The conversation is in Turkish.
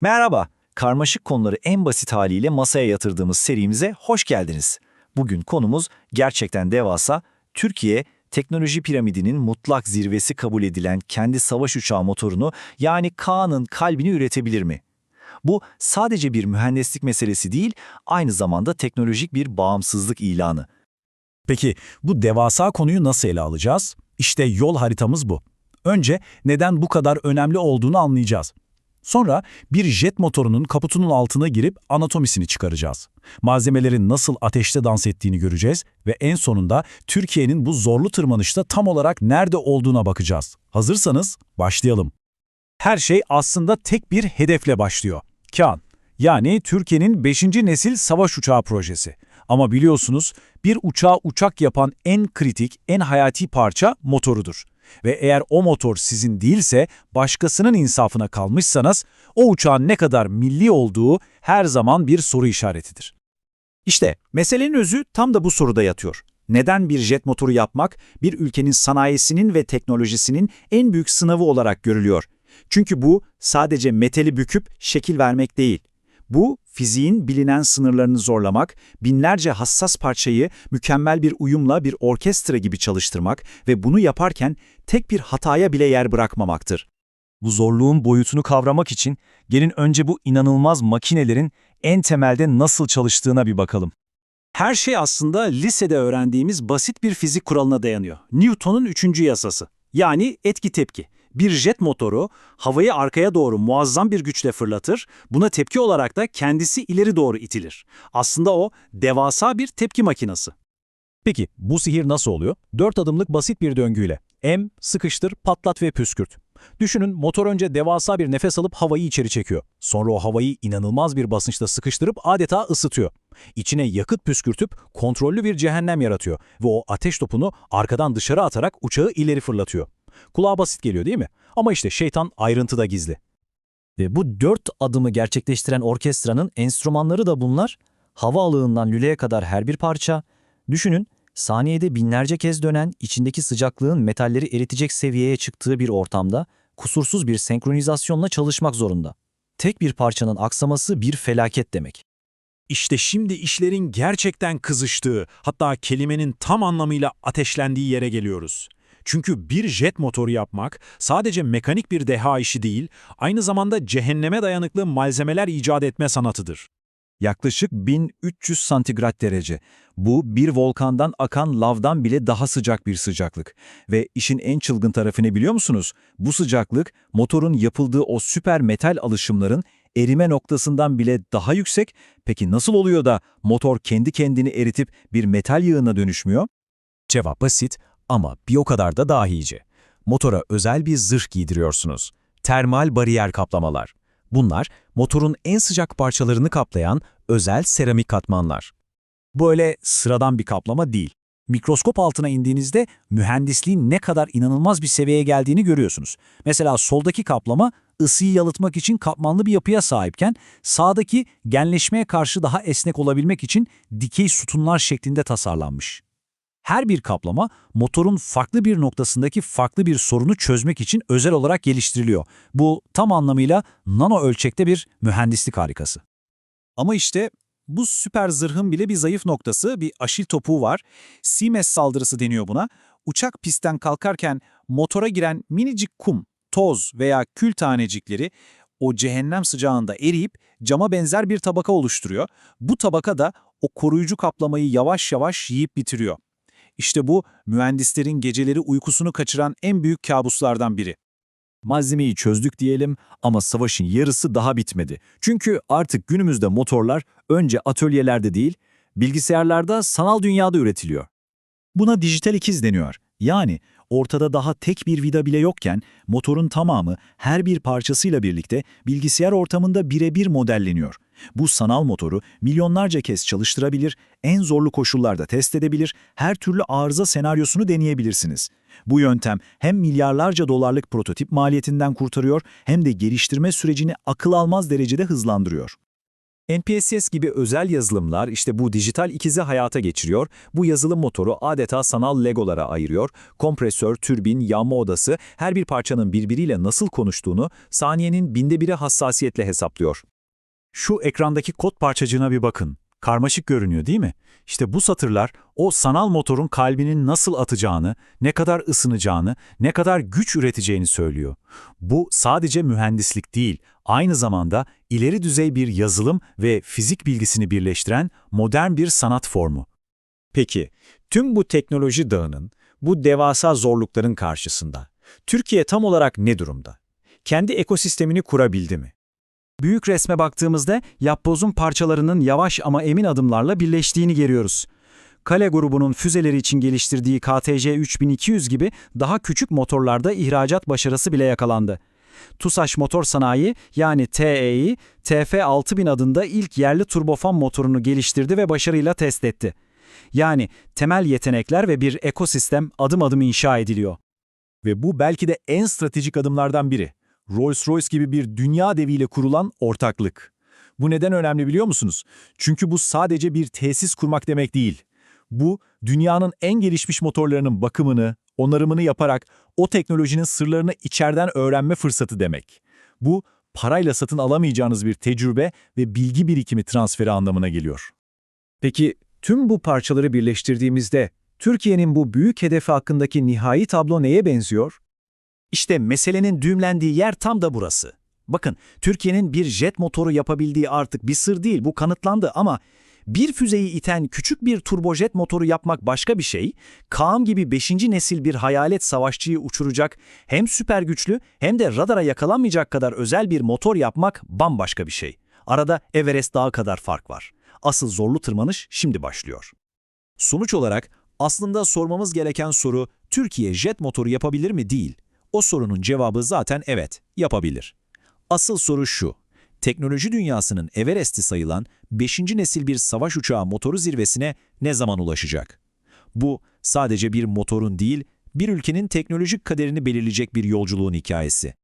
Merhaba, karmaşık konuları en basit haliyle masaya yatırdığımız serimize hoş geldiniz. Bugün konumuz gerçekten devasa, Türkiye teknoloji piramidinin mutlak zirvesi kabul edilen kendi savaş uçağı motorunu yani Kaan'ın kalbini üretebilir mi? Bu sadece bir mühendislik meselesi değil, aynı zamanda teknolojik bir bağımsızlık ilanı. Peki bu devasa konuyu nasıl ele alacağız? İşte yol haritamız bu. Önce neden bu kadar önemli olduğunu anlayacağız. Sonra bir jet motorunun kaputunun altına girip anatomisini çıkaracağız. Malzemelerin nasıl ateşte dans ettiğini göreceğiz ve en sonunda Türkiye'nin bu zorlu tırmanışta tam olarak nerede olduğuna bakacağız. Hazırsanız başlayalım. Her şey aslında tek bir hedefle başlıyor. KAN, yani Türkiye'nin 5. nesil savaş uçağı projesi. Ama biliyorsunuz bir uçağı uçak yapan en kritik, en hayati parça motorudur. Ve eğer o motor sizin değilse, başkasının insafına kalmışsanız, o uçağın ne kadar milli olduğu her zaman bir soru işaretidir. İşte meselenin özü tam da bu soruda yatıyor. Neden bir jet motoru yapmak bir ülkenin sanayisinin ve teknolojisinin en büyük sınavı olarak görülüyor? Çünkü bu sadece metali büküp şekil vermek değil. Bu fiziğin bilinen sınırlarını zorlamak, binlerce hassas parçayı mükemmel bir uyumla bir orkestra gibi çalıştırmak ve bunu yaparken tek bir hataya bile yer bırakmamaktır. Bu zorluğun boyutunu kavramak için gelin önce bu inanılmaz makinelerin en temelde nasıl çalıştığına bir bakalım. Her şey aslında lisede öğrendiğimiz basit bir fizik kuralına dayanıyor. Newton'un üçüncü yasası. Yani etki tepki. Bir jet motoru havayı arkaya doğru muazzam bir güçle fırlatır, buna tepki olarak da kendisi ileri doğru itilir. Aslında o devasa bir tepki makinası. Peki bu sihir nasıl oluyor? Dört adımlık basit bir döngüyle. Em, sıkıştır, patlat ve püskürt. Düşünün motor önce devasa bir nefes alıp havayı içeri çekiyor. Sonra o havayı inanılmaz bir basınçta sıkıştırıp adeta ısıtıyor. İçine yakıt püskürtüp kontrollü bir cehennem yaratıyor ve o ateş topunu arkadan dışarı atarak uçağı ileri fırlatıyor. Kulağa basit geliyor değil mi? Ama işte şeytan ayrıntıda gizli. Ve bu dört adımı gerçekleştiren orkestranın enstrümanları da bunlar. Hava alığından lüleye kadar her bir parça. Düşünün, saniyede binlerce kez dönen, içindeki sıcaklığın metalleri eritecek seviyeye çıktığı bir ortamda kusursuz bir senkronizasyonla çalışmak zorunda. Tek bir parçanın aksaması bir felaket demek. İşte şimdi işlerin gerçekten kızıştığı, hatta kelimenin tam anlamıyla ateşlendiği yere geliyoruz. Çünkü bir jet motoru yapmak sadece mekanik bir deha işi değil, aynı zamanda cehenneme dayanıklı malzemeler icat etme sanatıdır. Yaklaşık 1300 santigrat derece. Bu bir volkandan akan lavdan bile daha sıcak bir sıcaklık. Ve işin en çılgın tarafı ne biliyor musunuz? Bu sıcaklık motorun yapıldığı o süper metal alışımların erime noktasından bile daha yüksek. Peki nasıl oluyor da motor kendi kendini eritip bir metal yığına dönüşmüyor? Cevap basit ama bir o kadar da dahice. Motora özel bir zırh giydiriyorsunuz. Termal bariyer kaplamalar. Bunlar motorun en sıcak parçalarını kaplayan özel seramik katmanlar. Böyle sıradan bir kaplama değil. Mikroskop altına indiğinizde mühendisliğin ne kadar inanılmaz bir seviyeye geldiğini görüyorsunuz. Mesela soldaki kaplama ısıyı yalıtmak için katmanlı bir yapıya sahipken sağdaki genleşmeye karşı daha esnek olabilmek için dikey sütunlar şeklinde tasarlanmış. Her bir kaplama motorun farklı bir noktasındaki farklı bir sorunu çözmek için özel olarak geliştiriliyor. Bu tam anlamıyla nano ölçekte bir mühendislik harikası. Ama işte bu süper zırhın bile bir zayıf noktası, bir aşil topuğu var. Siemens saldırısı deniyor buna. Uçak pistten kalkarken motora giren minicik kum, toz veya kül tanecikleri o cehennem sıcağında eriyip cama benzer bir tabaka oluşturuyor. Bu tabaka da o koruyucu kaplamayı yavaş yavaş yiyip bitiriyor. İşte bu mühendislerin geceleri uykusunu kaçıran en büyük kabuslardan biri. Malzemeyi çözdük diyelim ama savaşın yarısı daha bitmedi. Çünkü artık günümüzde motorlar önce atölyelerde değil, bilgisayarlarda sanal dünyada üretiliyor. Buna dijital ikiz deniyor. Yani ortada daha tek bir vida bile yokken motorun tamamı her bir parçasıyla birlikte bilgisayar ortamında birebir modelleniyor. Bu sanal motoru milyonlarca kez çalıştırabilir, en zorlu koşullarda test edebilir, her türlü arıza senaryosunu deneyebilirsiniz. Bu yöntem hem milyarlarca dolarlık prototip maliyetinden kurtarıyor hem de geliştirme sürecini akıl almaz derecede hızlandırıyor. NPSS gibi özel yazılımlar işte bu dijital ikizi hayata geçiriyor. Bu yazılım motoru adeta sanal legolara ayırıyor. Kompresör, türbin, yanma odası her bir parçanın birbiriyle nasıl konuştuğunu saniyenin binde biri hassasiyetle hesaplıyor. Şu ekrandaki kod parçacığına bir bakın. Karmaşık görünüyor değil mi? İşte bu satırlar o sanal motorun kalbinin nasıl atacağını, ne kadar ısınacağını, ne kadar güç üreteceğini söylüyor. Bu sadece mühendislik değil, aynı zamanda ileri düzey bir yazılım ve fizik bilgisini birleştiren modern bir sanat formu. Peki, tüm bu teknoloji dağının, bu devasa zorlukların karşısında Türkiye tam olarak ne durumda? Kendi ekosistemini kurabildi mi? Büyük resme baktığımızda yapbozun parçalarının yavaş ama emin adımlarla birleştiğini görüyoruz. Kale grubunun füzeleri için geliştirdiği KTC 3200 gibi daha küçük motorlarda ihracat başarısı bile yakalandı. TUSAŞ Motor Sanayi yani TE'yi TF6000 adında ilk yerli turbofan motorunu geliştirdi ve başarıyla test etti. Yani temel yetenekler ve bir ekosistem adım adım inşa ediliyor. Ve bu belki de en stratejik adımlardan biri. Rolls-Royce gibi bir dünya deviyle kurulan ortaklık. Bu neden önemli biliyor musunuz? Çünkü bu sadece bir tesis kurmak demek değil. Bu, dünyanın en gelişmiş motorlarının bakımını, onarımını yaparak o teknolojinin sırlarını içeriden öğrenme fırsatı demek. Bu, parayla satın alamayacağınız bir tecrübe ve bilgi birikimi transferi anlamına geliyor. Peki tüm bu parçaları birleştirdiğimizde Türkiye'nin bu büyük hedefi hakkındaki nihai tablo neye benziyor? İşte meselenin düğümlendiği yer tam da burası. Bakın, Türkiye'nin bir jet motoru yapabildiği artık bir sır değil, bu kanıtlandı ama bir füzeyi iten küçük bir turbojet motoru yapmak başka bir şey, Kaan gibi 5. nesil bir hayalet savaşçıyı uçuracak, hem süper güçlü hem de radara yakalanmayacak kadar özel bir motor yapmak bambaşka bir şey. Arada Everest Dağı kadar fark var. Asıl zorlu tırmanış şimdi başlıyor. Sonuç olarak aslında sormamız gereken soru Türkiye jet motoru yapabilir mi değil. O sorunun cevabı zaten evet, yapabilir. Asıl soru şu, teknoloji dünyasının Everest'i sayılan 5. nesil bir savaş uçağı motoru zirvesine ne zaman ulaşacak? Bu sadece bir motorun değil, bir ülkenin teknolojik kaderini belirleyecek bir yolculuğun hikayesi.